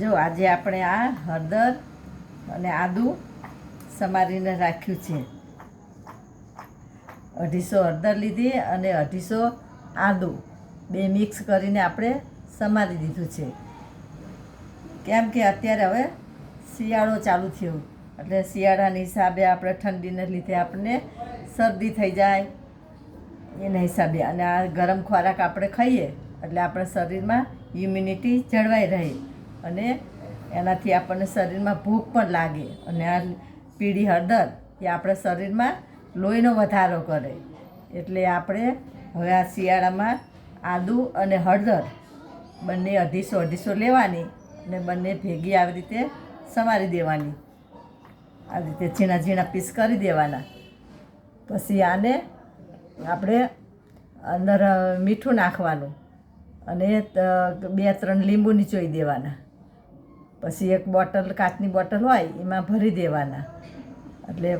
જો આજે આપણે આ હળદર અને આદું સમારીને રાખ્યું છે. અઢીસો હળદર લીધી અને અઢીસો આદું બે મિક્સ કરીને આપણે સમારી દીધું છે. કેમ કે અત્યારે હવે શિયાળો ચાલુ થયો, એટલે શિયાળાના હિસાબે આપણે ઠંડીને લીધે આપણને શરદી થઈ જાય એના હિસાબે. અને આ ગરમ ખોરાક આપણે ખાઈએ, એટલે આપણા શરીરમાં ઇમ્યુનિટી જળવાઈ રહે. અને એનાથી આપણને શરીરમાં ભૂખ પણ લાગે. અને આ પીળી હળદર એ આપણા શરીરમાં લોહીનો વધારો કરે. એટલે આપણે હવે આ શિયાળામાં આદુ અને હળદર બંને અઢીસો અઢીસો લેવાની અને બંને ભેગી આવી રીતે સમારી દેવાની. આવી રીતે ઝીણા ઝીણા પીસ કરી દેવાના. પછી આને આપણે અંદર મીઠું નાખવાનું અને બે, ત્રણ લીંબુ નીચોઈ દેવાના. પછી એક બોટલ, કાચની બોટલ હોય, એમાં ભરી દેવાના. એટલે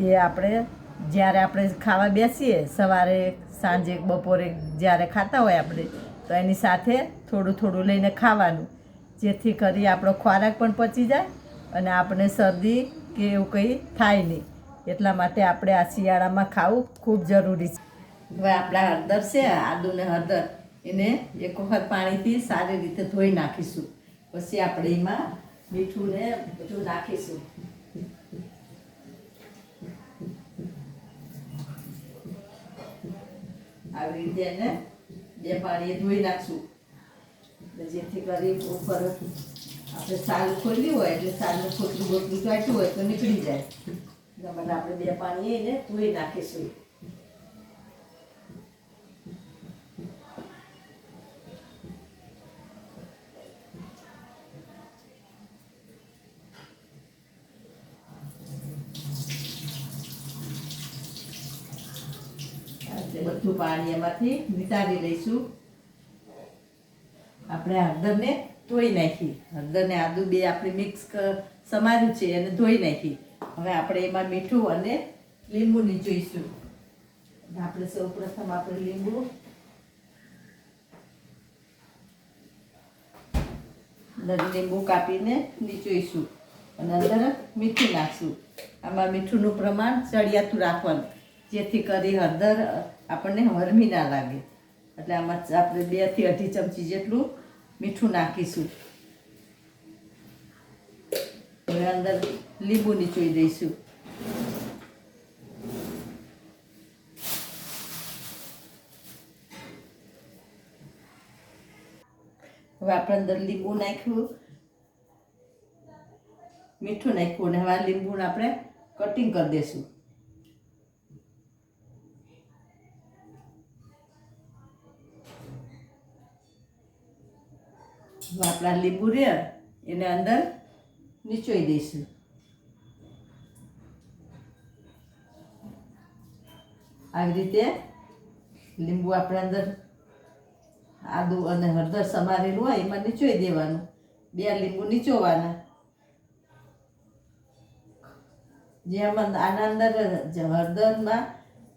એ આપણે જ્યારે આપણે ખાવા બેસીએ, સવારે સાંજે બપોરે જ્યારે ખાતા હોય આપણે, તો એની સાથે થોડું થોડું લઈને ખાવાનું. જેથી કરી આપણો ખોરાક પણ પચી જાય અને આપણે શરદી કે એવું કંઈ થાય નહીં. એટલા માટે આપણે આ શિયાળામાં ખાવું ખૂબ જરૂરી છે. હવે આપણા હળદર છે, આદુને હળદર. એને એક વખત પાણીથી સારી રીતે ધોઈ નાખીશું. પછી આપણે એમાં મીઠું ને બધું નાખીશું. આવી રીતે એને બે પાણીએ ધોઈ નાખશું. જેથી કરી ઉપર આપણે સાલ ખોલ્યું હોય એટલે સાલનું ખોટલું બોટલું કાઢ્યું હોય તો નીકળી જાય. માટે આપણે બે પાણીએ એને ધોઈ નાખીશું. આ બધું પાણી એમાંથી નીતારી લઈશું. આપણે હળદરને ધોઈ નાખી. હળદર ને આદુ બે આપણે મિક્સ સમાર્યું છે એને ધોઈ નાખી. હવે આપણે એમાં મીઠું અને લીંબુ નીચોઈશું. આપણે સૌ પ્રથમ આપણે લીંબુ લીંબુ કાપીને નીચોઈશું. અને અંદર મીઠું નાખશું. આમાં મીઠુંનું પ્રમાણ ચડિયાતું રાખવાનું. જેથી કરી હળદર આપણને હરમી ના લાગે. એટલે આમાં આપણે બેથી અઢી ચમચી જેટલું મીઠું નાખીશું. હવે અંદર લીંબુ નીચોઈ દઈશું. હવે આપણે અંદર લીંબુ નાખ્યું. મીઠું નાખ્યું અને હવે લીંબુને આપણે કટિંગ કરી દઈશું. આપણા લીંબુ રે એને અંદર નીચોઈ દઈશું. આવી રીતે લીંબુ આપણે અંદર આદુ અને હળદર સમારેલું હોય, એમાં નીચોઈ દેવાનું. બે લીંબુ નીચોવાના. જેમ આના અંદર હળદરમાં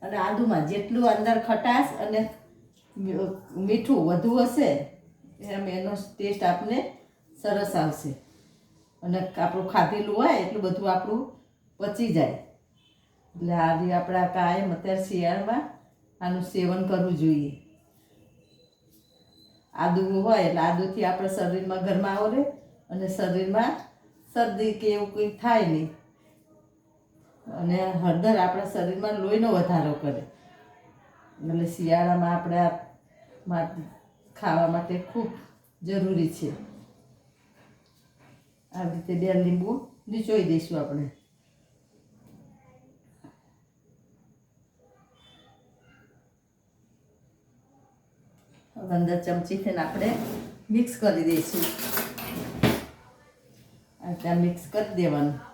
અને આદુમાં જેટલું અંદર ખટાશ અને મીઠું વધુ હશે એમ એનો ટેસ્ટ આપને સરસ આવશે. અને આપણું ખાધેલું હોય એટલું બધું આપણું પચી જાય. એટલે આવી આપણા કાયમ અત્યારે શિયાળામાં આનું સેવન કરવું જોઈએ. આદુ હોય એટલે આદુથી આપણા શરીરમાં ગરમાવો રહે અને શરીરમાં શરદી કે એવું કંઈ થાય નહીં. અને હળદર આપણા શરીરમાં લોહીનો વધારો કરે. એટલે શિયાળામાં આપણે ખાવા માટે ખૂબ જરૂરી છે. આવી રીતે બે લીંબુ નીચોઈ દઈશું આપણે. હવે અંદર ચમચીથી આપણે મિક્સ કરી દઈશું. આ મિક્સ કરી દેવાનું.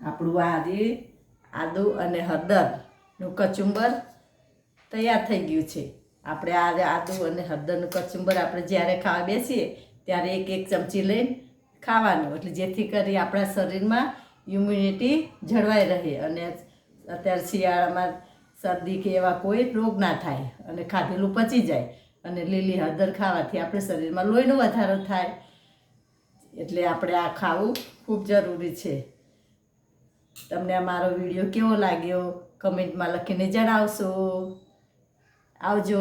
આપણું આ રી આદુ અને હળદરનું કચુંબર તૈયાર થઈ ગયું છે. આપણે આ આદુ અને હળદરનું કચુંબર આપણે જ્યારે ખાવા બેસીએ ત્યારે એક એક ચમચી લઈને ખાવાનું. એટલે જેથી કરી આપણા શરીરમાં ઇમ્યુનિટી જળવાઈ રહે અને અત્યારે શિયાળામાં શરદી કે એવા કોઈ રોગ ના થાય અને ખાધેલું પચી જાય અને લીલી હળદર ખાવાથી આપણે શરીરમાં લોહીનો વધારો થાય. એટલે આપણે આ ખાવું ખૂબ જરૂરી છે. તમને આ મારો વીડિયો કેવો લાગ્યો? કમેન્ટમાં લખીને જણાવશો. આવજો.